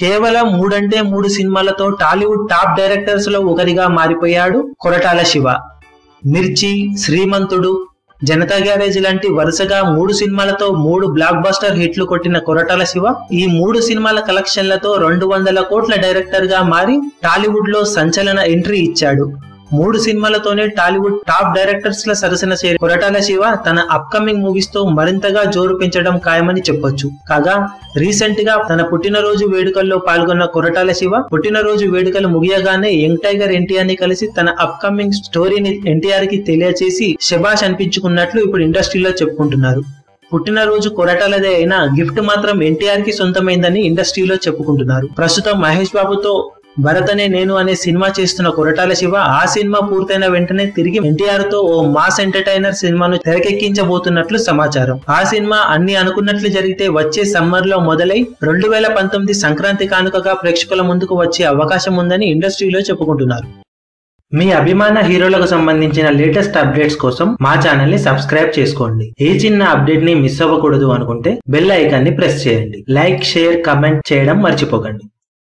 కేవలం మూడంటే మూడు సినిమాలతో టాలీవుడ్ టాప్ డైరెక్టర్స్లో ఒకరిగా మారిపోయాడు కొరటాల శివ. మిర్చి శ్రీమంతుడు జనతా గ్యారేజ్ లాంటి వరుసగా మూడు సినిమాలతో మూడు బ్లాక్ బస్టర్ హిట్లు కొట్టిన కొరటాల శివ ఈ మూడు సినిమాల కలెక్షన్లతో రెండు వందల కోట్ల డైరెక్టర్గా మారి టాలీవుడ్లో సంచలన ఎంట్రీ ఇచ్చాడు. మూడు సినిమాలతోనే టాలీవుడ్ టాప్ డైరెక్టర్స్ ల సరసన చేరి కొరటాల శివ తన అప్కమింగ్ మూవీస్తో మరింతగా జోరు పెంచడం ఖాయమని చెప్పొచ్చు. కాగా రీసెంట్గా తన పుట్టినరోజు వేడుకల్లో పాల్గొన్న కొరటాల శివ పుట్టినరోజు వేడుకలు ముగియగానే యంగ్ టైగర్ ఎన్టీఆర్ని కలిసి తన అప్కమింగ్ స్టోరీని ఎన్టీఆర్కి తెలియచేసి శబాష్ అనిపించుకున్నట్లు ఇప్పుడు ఇండస్ట్రీలో చెప్పుకుంటున్నారు. పుట్టినరోజు కొరటాలదే అయినా గిఫ్ట్ మాత్రం ఎన్టీఆర్కి సొంతమైందని ఇండస్ట్రీలో చెప్పుకుంటున్నారు. ప్రస్తుతం మహేష్ బాబుతో భరతనే నేను అనే సినిమా చేస్తున్న కొరటాల శివ ఆ సినిమా పూర్తయిన వెంటనే తిరిగి ఎన్టీఆర్తో ఓ మాస్ ఎంటర్టైనర్ సినిమాను తెరకెక్కించబోతున్నట్లు సమాచారం. ఆ సినిమా అన్ని అనుకున్నట్లు జరిగితే వచ్చే సమ్మర్లో మొదలై రెండు వేల పంతొమ్మిది సంక్రాంతి కానుకగా ప్రేక్షకుల ముందుకు వచ్చే అవకాశం ఉందని ఇండస్ట్రీలో చెప్పుకుంటున్నారు. మీ అభిమాన హీరోలకు సంబంధించిన లేటెస్ట్ అప్డేట్స్ కోసం మా ఛానల్ని సబ్స్క్రైబ్ చేసుకోండి. ఏ చిన్న అప్డేట్ని మిస్ అవ్వకూడదు అనుకుంటే బెల్ ఐకాన్ని ప్రెస్ చేయండి. లైక్ షేర్ కమెంట్ చేయడం మర్చిపోకండి.